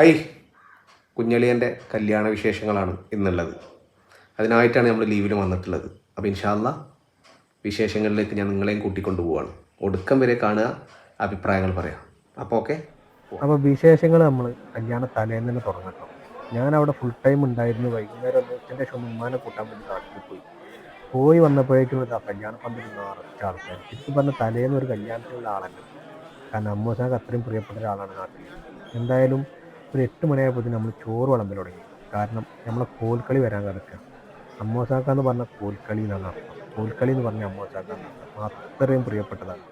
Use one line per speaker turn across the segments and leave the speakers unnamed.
I കുഞ്ഞളിയന്റെ കല്യാണ വിശേഷങ്ങളാണ് ഇന്നുള്ളത്. അതിനായിട്ടാണ് നമ്മൾ ലീവിൽ വന്നിട്ടുള്ളത്. അപ്പോൾ ഇൻഷാല്ല വിശേഷങ്ങളിലേക്ക് ഞാൻ നിങ്ങളെയും കൂട്ടിക്കൊണ്ടു പോവാണ്. ഒടുക്കം വരെ കാണുക അഭിപ്രായങ്ങൾ പറയാം. അപ്പോൾ ഓക്കെ?
അപ്പോൾ വിശേഷങ്ങൾ നമ്മൾ കല്യാണ തലേന്ന് തന്നെ തുടങ്ങട്ടോ ഞാൻ അവിടെ ഫുൾ ടൈം ഉണ്ടായിരുന്നു. വൈകുന്നേരം എന്റെ ഉമ്മാനെ കൂട്ടാൻ വേണ്ടി നാട്ടിൽ പോയി. പോയി വന്നപ്പോഴേക്കും ആ കല്യാണ പന്തൽ നിറച്ച ആൾക്കാർ ശരിക്കും പറഞ്ഞ തലേന്ന് ഒരു കല്യാണത്തിലുള്ള ആളല്ല. കാരണം അമ്മൂസാക്ക് അത്രയും പ്രിയപ്പെട്ട ഒരാളാണ് നാട്ടിൽ എന്തായാലും ഒരു എട്ട് മണിയായപ്പോൾ നമ്മൾ ചോറ് വിളമ്പൽ തുടങ്ങി. കാരണം നമ്മളെ കോൽക്കളി വരാൻ കിടക്കുക അമ്മോസാക്ക എന്ന് പറഞ്ഞ കോൽക്കളി എന്നാണ് അർത്ഥം. കോൽക്കളി എന്ന് പറഞ്ഞ അമ്മോസാക്ക എന്നാണ്. അത്രയും പ്രിയപ്പെട്ടതാണ്.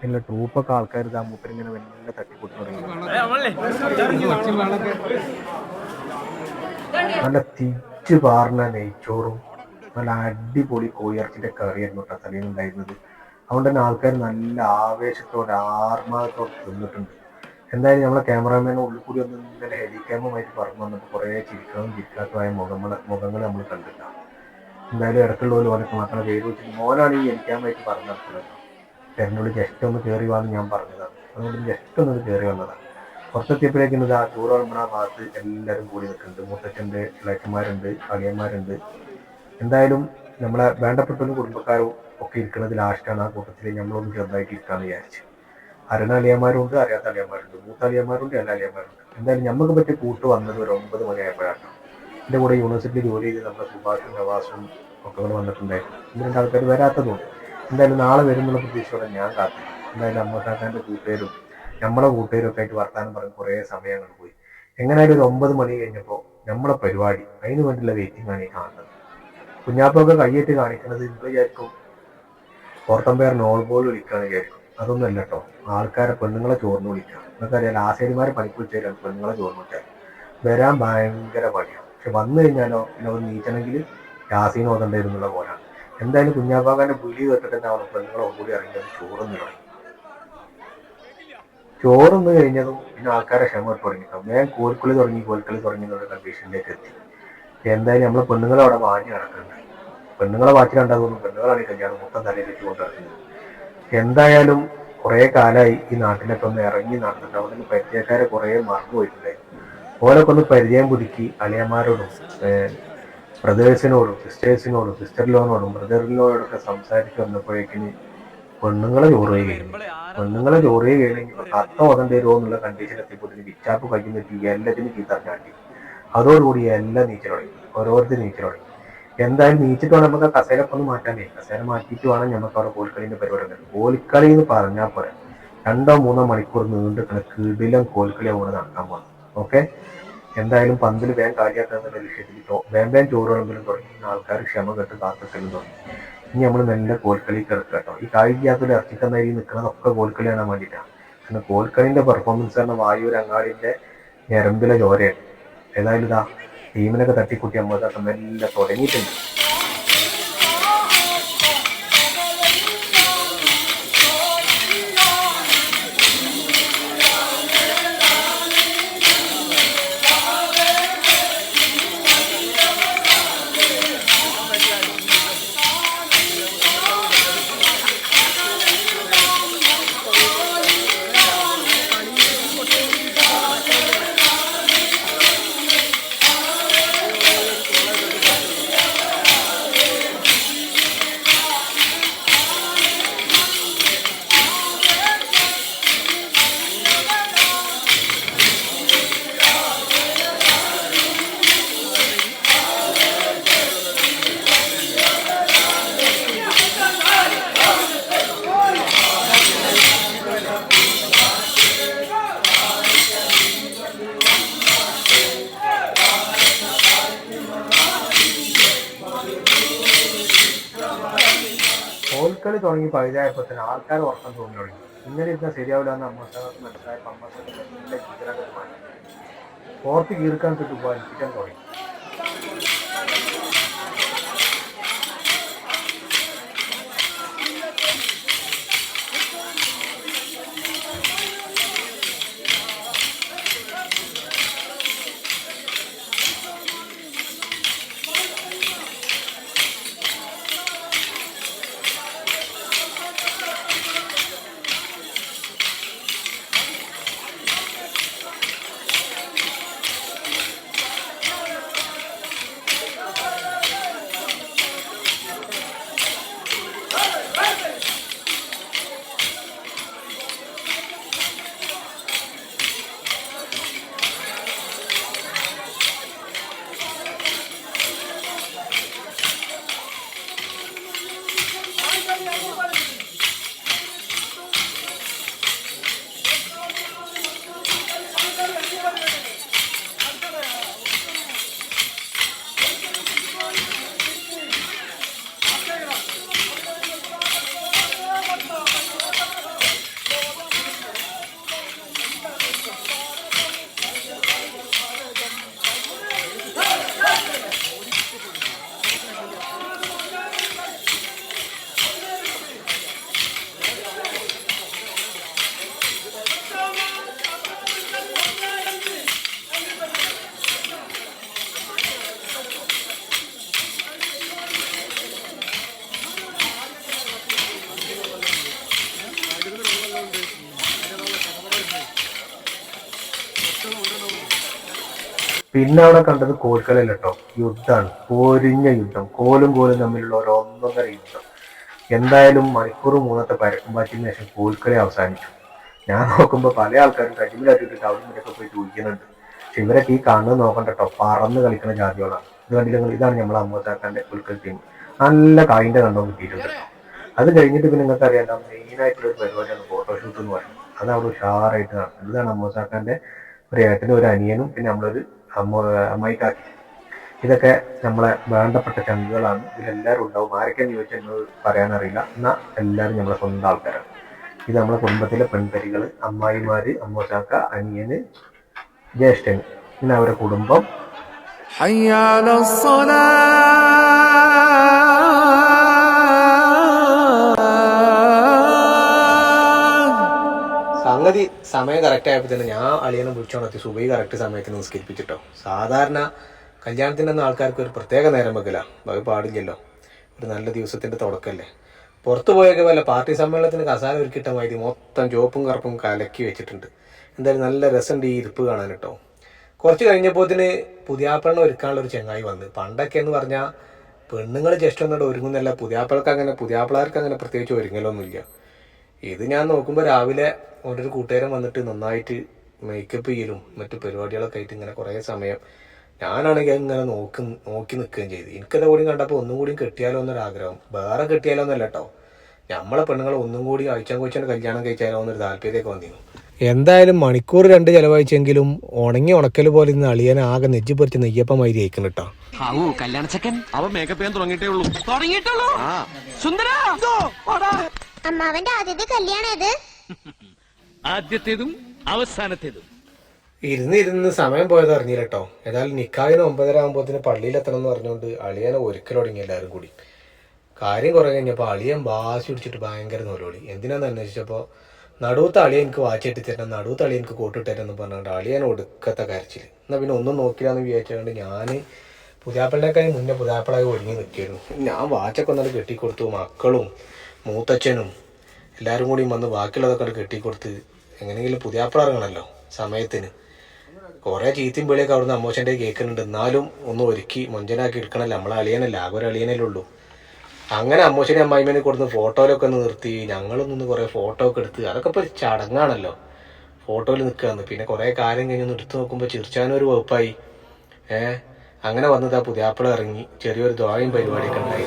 പിന്നെ ട്രൂപ്പൊക്കെ ആൾക്കാർ ഇതാ മൂപ്പരിങ്ങനെ വലിയ തട്ടിക്കൂട്ടി തുടങ്ങി. നല്ല തിരിച്ചു പാർന്ന നെയ്ച്ചോറും നല്ല അടിപൊളി കോയിറച്ചിന്റെ കറിയായിരുന്നു കേട്ടോ തലയിൽ ഉണ്ടായിരുന്നത് അതുകൊണ്ട് തന്നെ ആൾക്കാർ നല്ല ആവേശത്തോടെ ആർമാദത്തോടെ തിന്നിട്ടുണ്ട്. എന്തായാലും നമ്മളെ ക്യാമറാമാൻ ഉള്ളിൽ കൂടി ഒന്ന് ഇന്നലെ ഹെലിക്യാമുമായിട്ട് പറഞ്ഞു വന്നപ്പോൾ കുറേ ചിരിക്കാനും ചിരിക്കാത്തതായ മുഖങ്ങളെ മുഖങ്ങൾ നമ്മൾ കണ്ടില്ല എന്തായാലും ഇടക്കുള്ളവർ ഓനൊക്കെ മക്കളെ പേര് വെച്ചിട്ട് മോനാണ് ഈ ഹെലിക്യാമായിട്ട് പറഞ്ഞു നടക്കുന്നത്. തെരഞ്ഞുള്ളി ജസ്റ്റ് ഒന്ന് കയറി വന്ന് ഞാൻ പറഞ്ഞതാണ്. അതുകൊണ്ട് ജസ്റ്റ് ഒന്ന് കയറി വന്നതാണ്. പുറത്തെത്തിയപ്പോഴേക്കും ആ ടൂർ വിളമ്പണ ഭാഗത്ത് എല്ലാവരും കൂടി നിൽക്കുന്നുണ്ട്. മുത്തച്ഛന്റെ ഇളയച്ചന്മാരുണ്ട് അളിയന്മാരുണ്ട്. എന്തായാലും നമ്മളെ വേണ്ടപ്പെട്ടവരും കുടുംബക്കാരും ഒക്കെ ഇരിക്കുന്നത് ലാസ്റ്റാണ് ആ കൂട്ടത്തിൽ നമ്മളൊന്ന് ചെറുതായിട്ട് ഇരിക്കാമെന്ന് വിചാരിച്ചു. അറിയുന്ന അളിയന്മാരുണ്ട് അറിയാത്ത അളിയന്മാരുണ്ട് മൂത്ത അളിയന്മാരുണ്ട് എന്തായാലും നമുക്ക് പറ്റിയ കൂട്ട് വന്നത് ഒരു ഒമ്പത് മണിയായപ്പോഴാണ്. എന്റെ കൂടെ യൂണിവേഴ്സിറ്റിയിൽ ജോലി ചെയ്ത് നമ്മുടെ സുഭാഷും നവാസും ഒക്കെ കൂടെ വന്നിട്ടുണ്ടായിരുന്നു. ഇന്ന് രണ്ട് ആൾക്കാർ വരാത്തതുകൊണ്ട്. എന്തായാലും നാളെ വരുന്നുള്ള പ്രതീക്ഷയോടെ ഞാൻ കാത്തു എന്തായാലും അമ്മക്കാക്കാന്റെ കൂട്ടുകാരും നമ്മളെ കൂട്ടുകാരും ഒക്കെ ആയിട്ട് വർത്താനം പറഞ്ഞ് കുറേ സമയങ്ങൾ പോയി. എങ്ങനെയായാലും ഒരു ഒമ്പത് മണി കഴിഞ്ഞപ്പോൾ നമ്മളെ പരിപാടി അതിന് വേണ്ടിയുള്ള വെയിറ്റിംഗ് ആണ് ഈ കാണുന്നത്. കുഞ്ഞാപ്പൊക്കെ കയ്യേറ്റ് കാണിക്കുന്നത് ഇപ്പൊ വിചാരിക്കും. പുറത്തമ്പയർ നോൾ ബോൾ വിളിക്കുകയാണ് വിചാരിക്കും. അതൊന്നും അല്ല കേട്ടോ ആൾക്കാരെ പെണ്ണുങ്ങളെ ചോർന്ന് വിളിക്കാം. നമുക്കറിയാം ആശാരിമാരെ പണിക്ക് വിളിച്ചാൽ പെണ്ണുങ്ങളെ ചോർന്ന് വിളിച്ചാൽ വരാൻ ഭയങ്കര പണിയാണ് പക്ഷെ വന്നു കഴിഞ്ഞാലോ പിന്നെ അവർ നീച്ചണമെങ്കിൽ യാസീൻ ഓതണ്ടായിരുന്നുള്ള പോലാണ്. എന്തായാലും കുഞ്ഞാപ്പാക്കാന്റെ വിളി കേട്ടിട്ട് തന്നെ അവർ പെണ്ണുങ്ങളെ കൂടി ഇറങ്ങിയത് ചോറുന്ന് തുടങ്ങി ചോറുന്ന് കഴിഞ്ഞതും പിന്നെ ആൾക്കാരെ ക്ഷമ തുടങ്ങി വേഗം കോൽക്കളി തുടങ്ങി കോൽക്കളി തുടങ്ങി എന്നുള്ള കണ്ടീഷനിലേക്ക് എത്തി. എന്തായാലും നമ്മളെ പെണ്ണുങ്ങളെ അവിടെ വാങ്ങി നടക്കുന്നുണ്ട് പെണ്ണുങ്ങളെ വാച്ചിലുണ്ടാകുന്നു പെണ്ണുങ്ങളാണ് കല്യാണം മൊത്തം തലയിലേക്ക് കൊണ്ടിറങ്ങുന്നത് എന്തായാലും കുറേ കാലമായി ഈ നാട്ടിലൊക്കെ ഒന്ന് ഇറങ്ങി നടന്നിട്ട് അവിടെ നിന്ന് പരിചയക്കാരെ കുറേ മറന്നു പോയിട്ടുണ്ടായിരുന്നു ഓരൊക്കെ ഒന്ന് പരിചയം പുതുക്കി അളിയന്മാരോടും ബ്രദേഴ്സിനോടും സിസ്റ്റേഴ്സിനോടും സിസ്റ്റർ ലോനോടും ബ്രദറിനോടൊക്കെ സംസാരിച്ച് വന്നപ്പോഴേക്കിന് പെണ്ണുങ്ങളെ ചോറ് കഴിഞ്ഞു പെണ്ണുങ്ങളെ ചോറ് കഴിഞ്ഞെങ്കിൽ കത്ത ഓതേണ്ടി വരുമോ എന്നുള്ള കണ്ടീഷൻ എത്തിയപ്പോഴത്തേന് വിച്ചാപ്പ് കഴിക്കുന്ന എല്ലാത്തിനും ചീത്തറിഞ്ഞാണ്ടി അതോടുകൂടി എല്ലാം നീച്ചൽ തുടങ്ങി. ഓരോരുത്തർ നീച്ചൽ എന്തായാലും നീച്ചിട്ട് വേണം നമുക്ക് ആ കസേരൊക്കെ ഒന്ന് മാറ്റാനേ. കസേര മാറ്റിയിട്ട് വേണം നമുക്ക് അവിടെ കോൽക്കളീന്റെ പരിപാടി ഉണ്ട് കോൽക്കളി എന്ന് പറഞ്ഞാൽ പോരെ. രണ്ടോ മൂന്നോ മണിക്കൂർ നീണ്ടു കിടിലം കോൽക്കളി അവിടെ നടക്കാൻ പോകുന്നത് ഓക്കെ? എന്തായാലും പന്തിൽ വേഗം കാര്യമാക്കാന്നുള്ള ലക്ഷ്യത്തിൽ വേം വേഗം വേഗം ചോറ് വിളമ്പലും തുടങ്ങി ആൾക്കാർ ക്ഷമ കെട്ട് കാത്തിക്കലും തുടങ്ങി ഇനി നമ്മൾ നല്ല കോൽക്കളി കിടക്കുക കേട്ടോ. ഈ കായികത്തൊരു ഇറച്ചിക്കന്നരി നിൽക്കുന്നതൊക്കെ കോൽക്കളി കാണാൻ വേണ്ടിയിട്ടാണ്. കാരണം കോൽക്കളിന്റെ പെർഫോമൻസ് തന്നെ വായൂർ അങ്ങാടിന്റെ ഞരമ്പിലെ ചോരയാണ്. ഏതായാലും ഇതാ ടീമിനൊക്കെ തട്ടിക്കുട്ടി മെല്ലെ തുടങ്ങിയിട്ടുണ്ട് തുടങ്ങി പകുതിയായപ്പോൾ തന്നെ ആൾക്കാർ ഉറക്കം തോന്നി തുടങ്ങി. ഇങ്ങനെ ഇരുന്നാൽ ശരിയാവില്ല എന്ന് അമ്മസാർക്ക് മനസ്സിലായപ്പോൾ അമ്മസാർക്ക് പുറത്ത് കീർക്കാൻ കിട്ടും വലിപ്പിക്കാൻ തുടങ്ങി.
പിന്നെ അവിടെ കണ്ടത് കോൽക്കളിയല്ല കേട്ടോ യുദ്ധമാണ്. പോരിഞ്ഞ യുദ്ധം. കോലും കോലും തമ്മിലുള്ള ഒരു ഒന്നൊന്നര യുദ്ധം. എന്തായാലും മണിക്കൂർ മൂന്നത്തെ പരക്കുമ്പാറ്റിന് ശേഷം കോൽക്കളി അവസാനിച്ചു. ഞാൻ നോക്കുമ്പോൾ പല ആൾക്കാരും കരിമിലാട്ടിട്ട് അവിടെ നിന്നൊക്കെ പോയി ചോദിക്കുന്നുണ്ട് പക്ഷെ ഇവരൊക്കെ ഈ കണ്ണ് നോക്കണ്ട കേട്ടോ പറന്ന് കളിക്കുന്ന ജാതികളാണ്. ഇത് കണ്ടില്ല ഇതാണ് നമ്മൾ അമ്മത്താക്കാന്റെ കോൽക്കളി ടീം നല്ല കായിന്റെ കണ്ടോ കിട്ടിയിട്ടുണ്ട് കേട്ടോ അത് കഴിഞ്ഞിട്ട് പിന്നെ നിങ്ങൾക്ക് അറിയാലോ മെയിൻ ആയിട്ടുള്ള ഒരു പരിപാടിയാണ് ഫോട്ടോഷൂട്ട് എന്ന് പറയുന്നത്. അത് അവിടെ ഉഷാറായിട്ട് നടക്കുന്നത് ഇതാണ് അമ്മോസാക്കാന്റെ ഒരു ഏട്ടനും ഒരു അനിയനും പിന്നെ നമ്മളൊരു അമ്മായിക്കാക്കി. ഇതൊക്കെ നമ്മളെ വേണ്ടപ്പെട്ട ചങ്കുകളാണ്. ഇതിലെല്ലാവരും ഉണ്ടാവും. ആരൊക്കെയെന്ന് ചോദിച്ചാൽ എന്നോട് പറയാനറിയില്ല. എന്നാൽ എല്ലാവരും നമ്മളെ സ്വന്തം ആൾക്കാരാണ്. ഇത് നമ്മളെ കുടുംബത്തിലെ പെൺപരികൾ അമ്മായിമാര് അമ്മോച്ചാക്ക അനിയന് ജ്യേഷ്ഠന്. പിന്നെ അവരുടെ കുടുംബം.
സമയം കറക്റ്റ് ആയപ്പോൾ തന്നെ ഞാൻ അളിയനെ വിളിച്ചോണത്തി സുബൈ കറക്റ്റ് സമയത്ത് നിസ്കരിപ്പിച്ചിട്ടോ. സാധാരണ കല്യാണത്തിന്റെ ഒന്നും ആൾക്കാർക്ക് ഒരു പ്രത്യേക നേരം വെക്കില്ല. അത് പാടില്ലല്ലോ. ഒരു നല്ല ദിവസത്തിന്റെ തുടക്കമല്ലേ പുറത്തു പോയൊക്കെ വല്ല പാർട്ടി സമ്മേളനത്തിന് കസാല ഒരുക്കിട്ട മാതിരി മൊത്തം ചുവപ്പും കറുപ്പും കലക്കി വെച്ചിട്ടുണ്ട്. എന്തായാലും നല്ല രസമുണ്ട് ഈ ഇരിപ്പ് കാണാൻ കേട്ടോ കുറച്ച് കഴിഞ്ഞപ്പോത്തിന് പുതിയാപ്പിളനെ ഒരുക്കാനുള്ള ഒരു ചെങ്ങായി വന്ന്. പണ്ടൊക്കെ എന്ന് പറഞ്ഞാൽ പെണ്ണുങ്ങൾ ജസ്റ്റ് ഒന്നുകൂടെ ഒരുങ്ങുന്നല്ല. പുതിയാപ്പിളക്ക് അങ്ങനെ പുതിയാപ്പിളാർക്ക് അങ്ങനെ പ്രത്യേകിച്ച് ഒരുങ്ങലൊന്നുമില്ല. ഇത് ഞാൻ നോക്കുമ്പോൾ രാവിലെ ഓരോ കൂട്ടുകാരൻ വന്നിട്ട് നന്നായിട്ട് മേക്കപ്പ് ചെയ്യലും മറ്റു പരിപാടികളൊക്കെ ആയിട്ട് ഇങ്ങനെ കുറേ സമയം ഞാനാണെങ്കിൽ ഇങ്ങനെ നോക്കി നോക്കി നിൽക്കുകയും ചെയ്തു. എനിക്കത് കൂടി കണ്ടപ്പോൾ ഒന്നും കൂടി കെട്ടിയാലോ എന്നൊരാഗ്രഹം. വേറെ കെട്ടിയാലോ എന്നല്ല കേട്ടോ നമ്മളെ പെണ്ണുങ്ങളെ ഒന്നും കൂടി അയച്ചാൻ കൊച്ചാണ് കല്യാണം കഴിച്ചാലോ എന്നൊരു താല്പര്യമൊക്കെ വന്നിരുന്നു. എന്തായാലും മണിക്കൂർ രണ്ട് ചെലവഴിച്ചെങ്കിലും ഉണങ്ങി ഉണക്കൽ പോലെ ഇന്ന് അളിയനെ ആകെ നെജ്ജി പറിച്ച് നെയ്യപ്പമായി അയക്കുന്നു കേട്ടോ
ഹാവു കല്യാണ ചെക്കൻ
അവൻ മേക്കപ്പ് ചെയ്യാൻ തുടങ്ങിയിട്ടേ ഉള്ളൂ.
തുടങ്ങിയിട്ടുള്ളൂ? സുന്ദര
അമ്മാവന്റെ ആദ്യത്തെ കല്യാണം ഇത്
ആദ്യത്തേതും അവസാനത്തേതും.
ഇരുന്ന് ഇരുന്ന് സമയം പോയത് അറിഞ്ഞില്ല കേട്ടോ ഏതായാലും നിക്കാവിന് ഒമ്പതര ആകുമ്പോത്തിന് പള്ളിയിൽ എത്തണം എന്ന് പറഞ്ഞുകൊണ്ട് അളിയനെ ഒരുക്കൽ തുടങ്ങി എല്ലാവരും കൂടി. കാര്യം കുറെ കഴിഞ്ഞപ്പോൾ അളിയൻ വാശി പിടിച്ചിട്ട് ഭയങ്കര നോലോളി. എന്തിനാന്ന് അന്വേഷിച്ചപ്പോൾ നടുവത്തെ അളിയൻ എനിക്ക് വാച്ച് തരണം നടുവത്തെ അളിയൻ എനിക്ക് കോട്ടിട്ട് തരണം എന്ന് പറഞ്ഞുകൊണ്ട് അളിയൻ ഒടുക്കത്തെ കരച്ചിൽ എന്നാൽ പിന്നെ ഒന്നും നോക്കില്ലാന്ന് വിചാരിച്ചുകൊണ്ട് ഞാൻ പുതിയാപ്പിളിനേക്കാൾ മുന്നേ പുതിയാപ്പിളായി ഒരുങ്ങി നിൽക്കിയിരുന്നു ഞാൻ വാച്ചൊക്കെ ഒന്നും കെട്ടിക്കൊടുത്തു. മക്കളും മൂത്തച്ഛനും എല്ലാവരും കൂടി വന്ന് ബാക്കിയുള്ളതൊക്കെ കെട്ടി കെട്ടിക്കൊടുത്ത് എങ്ങനെയെങ്കിലും പുതിയാപ്പിള ഇറങ്ങണമല്ലോ സമയത്തിന്. കുറേ ചീത്തയും പേളിയൊക്കെ അവിടുന്ന് അമ്മോശന്റെ കേൾക്കുന്നുണ്ട് എന്നാലും ഒന്ന് ഒരുക്കി മൊഞ്ചനാക്കി എടുക്കണമല്ലോ നമ്മളെ അളിയനല്ല. ആകെ ഒരു അളിയനല്ലേ ഉള്ളൂ. അങ്ങനെ അമ്മോശനെ അമ്മായിമേനെ കൊടുത്ത് ഫോട്ടോയിലൊക്കെ ഒന്ന് നിർത്തി. ഞങ്ങളും നിന്ന് കുറേ ഫോട്ടോ ഒക്കെ എടുത്ത്. അതൊക്കെ ഇപ്പോൾ ചടങ്ങാണല്ലോ. ഫോട്ടോയിൽ നിൽക്കുകയെന്ന് പിന്നെ കുറേ കാര്യം കഴിഞ്ഞൊന്ന് എടുത്തു നോക്കുമ്പോൾ ചിരിച്ചാനും ഒരു വകുപ്പായി. ഏ? അങ്ങനെ വന്നത് ആ പുതിയാപ്പിള ഇറങ്ങി ചെറിയൊരു ദ്വായം പരിപാടിയൊക്കെ ഉണ്ടായി.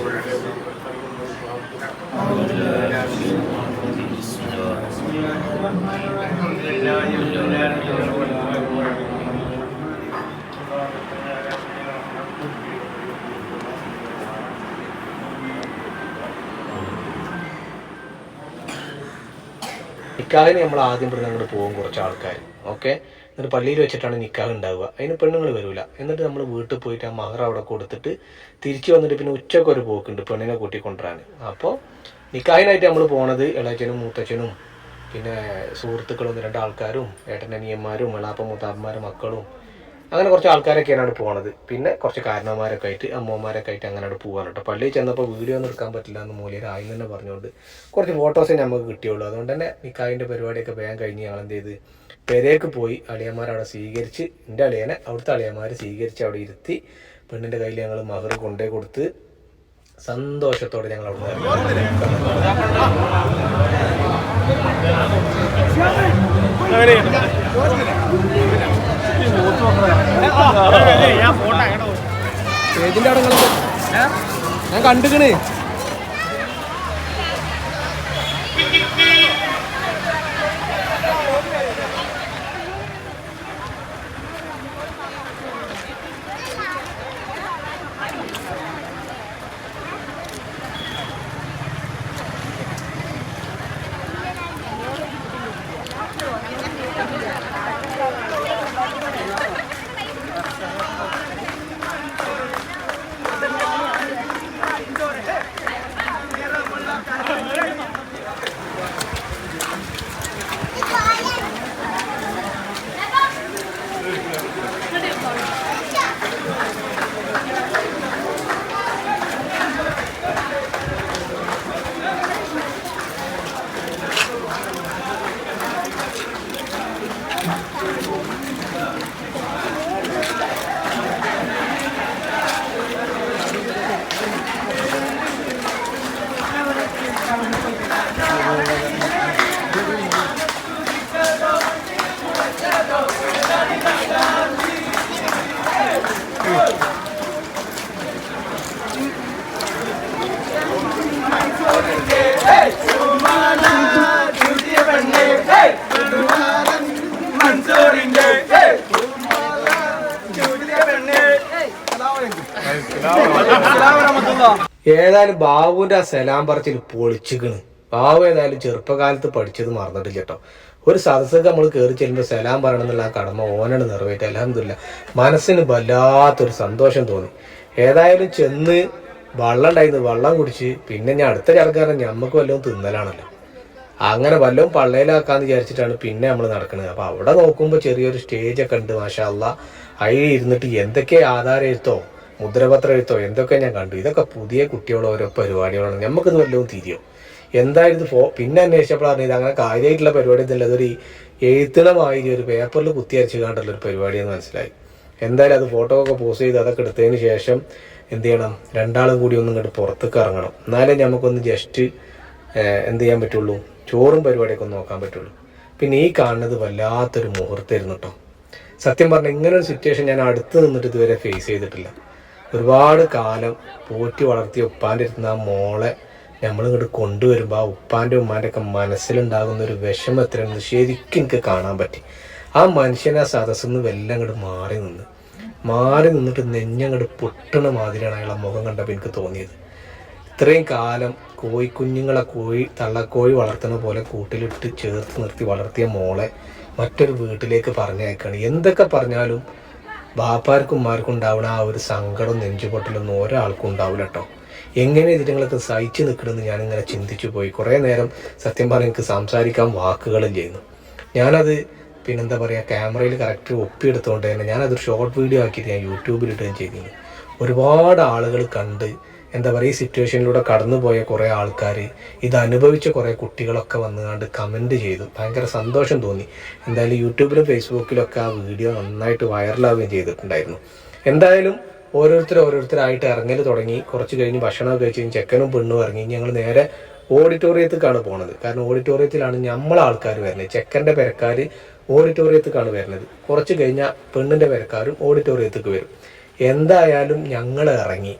നിക്കാഹിന് നമ്മൾ ആദ്യം ഇവിടെ അങ്ങോട്ട് പോകും കുറച്ച് ആൾക്കാർ ഓക്കെ എന്നിട്ട് പള്ളിയിൽ വെച്ചിട്ടാണ് നിക്കാഹ് ഉണ്ടാവുക. അതിന് പെണ്ണുങ്ങൾ വരില്ല എന്നിട്ട് നമ്മൾ വീട്ടിൽ പോയിട്ട് ആ മഹർ അവിടെ കൊടുത്തിട്ട് തിരിച്ചു വന്നിട്ട് പിന്നെ ഉച്ചക്കൊരു പോക്കുണ്ട് പെണ്ണിനെ കൂട്ടിക്കൊണ്ടുവരാൻ അപ്പോൾ നിക്കാഹിനായിട്ട് നമ്മൾ പോണത് ഇളയച്ചനും മൂത്തച്ഛനും പിന്നെ സുഹൃത്തുക്കളും ഒന്ന് രണ്ട് ആൾക്കാരും ഏട്ടനനിയന്മാരും വെള്ളാപ്പ മൂത്താപ്പന്മാരും മക്കളും അങ്ങനെ കുറച്ച് ആൾക്കാരൊക്കെയാണ് അവിടെ പോണത്. പിന്നെ കുറച്ച് കാരണവന്മാരൊക്കെ ആയിട്ട് അമ്മമാരൊക്കെ ആയിട്ട് അങ്ങനെ അവിടെ പോകാൻ കേട്ടോ. പള്ളിയിൽ ചെന്നപ്പോൾ വീഡിയോ ഒന്നും എടുക്കാൻ പറ്റില്ല എന്ന് മൂലയിൽ ആയി തന്നെ പറഞ്ഞുകൊണ്ട് കുറച്ച് ഫോട്ടോസേ നമുക്ക് കിട്ടിയുള്ളൂ. അതുകൊണ്ട് തന്നെ മിക്കായിന്റെ പരിപാടിയൊക്കെ വേഗം കഴിഞ്ഞ് ഞങ്ങൾ എന്ത് ചെയ്ത് പെരേക്ക് പോയി അളിയന്മാരവിടെ സ്വീകരിച്ച് എന്റെ അളിയനെ അവിടുത്തെ അളിയന്മാർ സ്വീകരിച്ച് അവിടെ ഇരുത്തി പെണ്ണിന്റെ കയ്യിൽ ഞങ്ങൾ മഹർ കൊണ്ടേ കൊടുത്ത് സന്തോഷത്തോടെ ഞങ്ങൾ അവിടെ സ്റ്റേജിന്റെ അവിടെ നിങ്ങൾ ഞാൻ കണ്ടുക്കണ്. ഏതായാലും ബാബുവിന്റെ ആ സലാം പറച്ചിൽ പൊളിച്ചിക്കണ്. ബാബു ഏതായാലും ചെറുപ്പകാലത്ത് പഠിച്ചത് മറന്നിട്ടില്ല കേട്ടോ. ഒരു സദസ്സൊക്കെ നമ്മൾ കയറി ചെല്ലുമ്പോൾ സലാം പറയണം എന്നുള്ള ആ കടമ ഓനാണ് നിറവേറ്റ. അലഹമില്ല മനസ്സിന് വല്ലാത്തൊരു സന്തോഷം തോന്നി. ഏതായാലും ചെന്ന് വെള്ളം ഉണ്ടായിരുന്നു. വെള്ളം കുടിച്ച് പിന്നെ ഞാൻ അടുത്ത ചർക്കാരൻ ഞമ്മക്ക് വല്ലതും തിന്നലാണല്ലോ. അങ്ങനെ വല്ലതും പള്ളയിലാക്കാന്ന് വിചാരിച്ചിട്ടാണ് പിന്നെ നമ്മൾ നടക്കുന്നത് അപ്പൊ അവിടെ നോക്കുമ്പോൾ ചെറിയൊരു സ്റ്റേജ് ഒക്കെ ഉണ്ട് മാഷാ അല്ല അതിൽ ഇരുന്നിട്ട് എന്തൊക്കെ ആധാരം എഴുത്തോ മുദ്രപത്രം എഴുത്തോ എന്തൊക്കെ ഞാൻ കണ്ടു. ഇതൊക്കെ പുതിയ കുട്ടികളോ ഓരോ പരിപാടികളാണ്. നമുക്കിത് വല്ലതും തിരിയോ? എന്തായിരുന്നു ഫോ പിന്നെ അന്വേഷിച്ചപ്പോഴാണ് ഇത് അങ്ങനെ കാര്യമായിട്ടുള്ള പരിപാടി ഒന്നുമില്ല. അതൊരു എഴുത്തണമാതിരി ഒരു പേപ്പറിൽ കുത്തിയരച്ച് കണ്ടുള്ള ഒരു പരിപാടി എന്ന് മനസ്സിലായി. എന്തായാലും അത് ഫോട്ടോ ഒക്കെ പോസ്റ്റ് ചെയ്ത് അതൊക്കെ എടുത്തതിന് ശേഷം എന്ത് ചെയ്യണം രണ്ടാളും കൂടി ഒന്നും ഇങ്ങോട്ട് പുറത്തേക്ക് ഇറങ്ങണം. എന്നാലേ നമുക്കൊന്ന് ജസ്റ്റ് എന്ത് ചെയ്യാൻ പറ്റുള്ളൂ? ചോറും പരിപാടിയൊക്കെ ഒന്ന് നോക്കാൻ പറ്റുള്ളൂ. പിന്നെ ഈ കാണുന്നത് വല്ലാത്തൊരു മുഹൂർത്തമായിരുന്നു കേട്ടോ സത്യം പറഞ്ഞാൽ ഇങ്ങനൊരു സിറ്റുവേഷൻ ഞാൻ അടുത്ത് നിന്നിട്ട് ഇതുവരെ ഫേസ് ചെയ്തിട്ടില്ല. ഒരുപാട് കാലം പോറ്റി വളർത്തിയ ഉപ്പാന്റെ അടുത്ത് ആ മോളെ നമ്മളിങ്ങോട്ട് കൊണ്ടുവരുമ്പോൾ ആ ഉപ്പാന്റെ ഉമ്മാന്റെ ഒക്കെ മനസ്സിലുണ്ടാകുന്ന ഒരു വിഷമം ശരിക്കും എനിക്ക് കാണാൻ പറ്റി. ആ മനുഷ്യനെ ആ സദസ്സിൽ നിന്ന് വെല്ലാം ഇങ്ങോട്ട് മാറി നിന്ന്. മാറി നിന്നിട്ട് നെഞ്ഞങ്ങട് പൊട്ടണ മാതിരിയാണ് അയാളെ മുഖം കണ്ടപ്പോൾ എനിക്ക് തോന്നിയത്. ഇത്രയും കാലം കോഴിക്കുഞ്ഞുങ്ങളെ കോഴി തള്ളക്കോഴി വളർത്തുന്ന പോലെ കൂട്ടിലിട്ട് ചേർത്ത് നിർത്തി വളർത്തിയ മോളെ മറ്റൊരു വീട്ടിലേക്ക് പറഞ്ഞയക്കാണ്. എന്തൊക്കെ പറഞ്ഞാലും ബാപ്പാർക്കും ഉമ്മാർക്കും ഉണ്ടാവുന്ന ആ ഒരു സങ്കടം നെഞ്ചുപൊട്ടലൊന്നും ഒരാൾക്കും ഉണ്ടാവില്ല കേട്ടോ എങ്ങനെ ഇതിനങ്ങളൊക്കെ സഹിച്ചു നിൽക്കണമെന്ന് ഞാനിങ്ങനെ ചിന്തിച്ചു പോയി. കുറേ നേരം സത്യം പറഞ്ഞ് എനിക്ക് സംസാരിക്കാൻ വാക്കുകളും ചെയ്യുന്നു. ഞാനത് പിന്നെന്താ പറയുക ക്യാമറയിൽ കറക്റ്റ് ഒപ്പിയെടുത്തുകൊണ്ട് തന്നെ ഞാനതൊരു ഷോർട്ട് വീഡിയോ ആക്കിയിട്ട് ഞാൻ യൂട്യൂബിൽ ഇടുകയും ചെയ്തിരുന്നു. ഒരുപാട് ആളുകൾ കണ്ട് എന്താ പറയുക ഈ സിറ്റുവേഷനിലൂടെ കടന്നുപോയ കുറേ ആൾക്കാർ ഇത് അനുഭവിച്ച കുറേ കുട്ടികളൊക്കെ വന്നുകൊണ്ട് കമന്റ് ചെയ്തു. ഭയങ്കര സന്തോഷം തോന്നി. എന്തായാലും യൂട്യൂബിലും ഫേസ്ബുക്കിലൊക്കെ ആ വീഡിയോ നന്നായിട്ട് വൈറലാവുകയും ചെയ്തിട്ടുണ്ടായിരുന്നു. എന്തായാലും ഓരോരുത്തർ ഓരോരുത്തരായിട്ട് ഇറങ്ങൽ തുടങ്ങി. കുറച്ച് കഴിഞ്ഞ് ഭക്ഷണമൊക്കെ കഴിച്ച് ചെക്കനും പെണ്ണും ഇറങ്ങി. ഞങ്ങൾ നേരെ ഓഡിറ്റോറിയത്തിലേക്കാണ് പോണത്. കാരണം ഓഡിറ്റോറിയത്തിലാണ് നമ്മളെ ആൾക്കാർ വരുന്നത് ചെക്കന്റെ പെരക്കാർ ഓഡിറ്റോറിയത്തിലേക്കാണ് വരുന്നത്. കുറച്ച് കഴിഞ്ഞാൽ പെണ്ണിന്റെ പേരക്കാരും ഓഡിറ്റോറിയത്തേക്ക് വരും. എന്തായാലും ഞങ്ങൾ ഇറങ്ങി.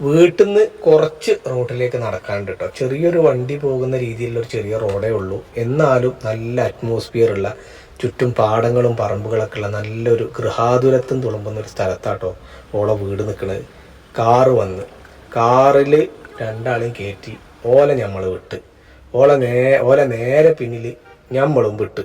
വീട്ടിൽ നിന്ന് കുറച്ച് റോഡിലേക്ക് നടക്കാണ്ട് കേട്ടോ ചെറിയൊരു വണ്ടി പോകുന്ന രീതിയിലുള്ള ഒരു ചെറിയ റോഡേ ഉള്ളൂ. എന്നാലും നല്ല അറ്റ്മോസ്ഫിയർ ഉള്ള ചുറ്റും പാടങ്ങളും പറമ്പുകളൊക്കെ ഉള്ള നല്ലൊരു ഗൃഹാതുരത്വം തുളുമ്പുന്ന ഒരു സ്ഥലത്താട്ടോ ഓളെ വീട് നിൽക്കുന്നത് കാറ് വന്ന് കാറിൽ രണ്ടാളെയും കയറ്റി ഓല നമ്മൾ വിട്ട്. ഓല നേ ഓല നേരെ പിന്നിൽ ഞമ്മളും വിട്ട്.